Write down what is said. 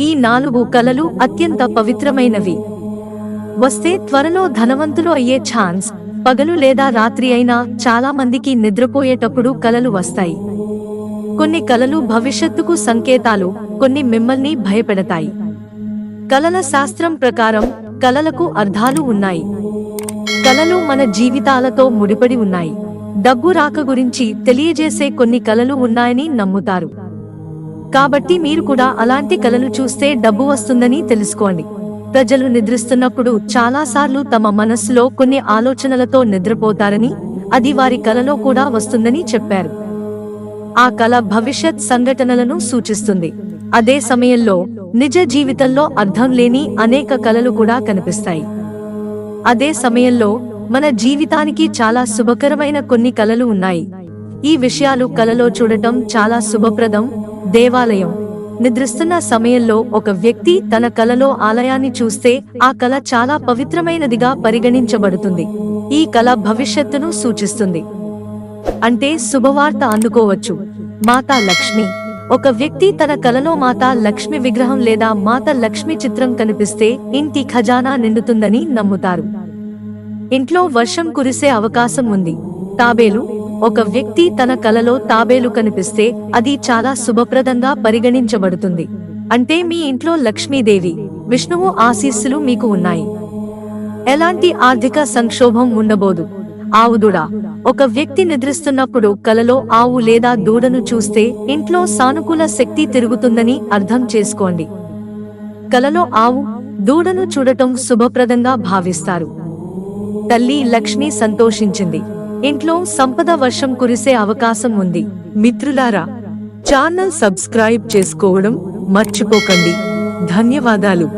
ఈ నాలుగు కలలు అత్యంత పవిత్రమైనవి. వస్తే త్వరలో ధనవంతులు అయ్యే ఛాన్స్. పగలు లేదా రాత్రి అయినా చాలా మందికి నిద్రపోయేటప్పుడు కలలు వస్తాయి. కొన్ని కలలు భవిష్యత్తుకు సంకేతాలు కొన్ని మిమ్మల్ని భయపెడతాయి. కలల శాస్త్రం ప్రకారం కలలకు అర్థాలు ఉన్నాయి. కలలు మన జీవితాలతో ముడిపడి ఉన్నాయి. డబ్బు రాక గురించి తెలియజేసే కొన్ని కలలు ఉన్నాయని నమ్ముతారు. కాబట్టి మీరు కూడా అలాంటి కలలు చూస్తే డబ్బు వస్తుందని తెలుసుకోండి. ప్రజలు నిద్రిస్తున్నప్పుడు చాలాసార్లు తమ మనస్సులో కొన్ని ఆలోచనలతో నిద్రపోతారని అది వారి కలలో కూడా వస్తుందని చెప్పారు. ఆ కళ భవిష్యత్ సంఘటనలను సూచిస్తుంది. అదే సమయంలో నిజ జీవితంలో అర్థం లేని అనేక కలలు కూడా కనిపిస్తాయి. అదే సమయంలో మన జీవితానికి చాలా శుభకరమైన కొన్ని కలలు ఉన్నాయి. ఈ విషయాలు కలలో చూడటం చాలా శుభప్రదం దేవాలయం. నిద్రిస్తున్న సమయంలో ఒక వ్యక్తి తన కలలో ఆలయాన్ని చూస్తే ఆ కళ చాలా పవిత్రమైనదిగా పరిగణించబడుతుంది. ఈ కళ భవిష్యత్తును సూచిస్తుంది. అంటే శుభవార్త అందుకోవచ్చు. మాతా లక్ష్మి. ఒక వ్యక్తి తన కలలో మాతా లక్ష్మి విగ్రహం లేదా మాత లక్ష్మి చిత్రం కనిపిస్తే ఇంటి ఖజానా నిండుతుందని నమ్ముతారు. ఇంట్లో వర్షం కురిసే అవకాశం ఉంది. తాబేలు ఒక వ్యక్తి తన కలలో తాబేలు కనిపిస్తే అది చాలా శుభప్రదంగా పరిగణించబడుతుంది. అంటే మీ ఇంట్లో లక్ష్మీదేవి విష్ణువు ఆశీస్సులు మీకు ఉన్నాయి. ఎలాంటి ఆర్థిక సంక్షోభం ఉండబోదు. ఆవు ఒక వ్యక్తి నిద్రిస్తున్నప్పుడు కలలో ఆవు లేదా దూడను చూస్తే ఇంట్లో సానుకూల శక్తి తిరుగుతుందని అర్థం చేసుకోండి. కలలో ఆవు దూడను చూడటం శుభప్రదంగా భావిస్తారు. తల్లి లక్ష్మి సంతోషించింది. ఇంట్లో సంపద వర్షం కురిసే అవకాశం ఉంది. మిత్రులారా ఛానల్ సబ్స్క్రైబ్ చేసుకోవడం మర్చిపోకండి. ధన్యవాదాలు.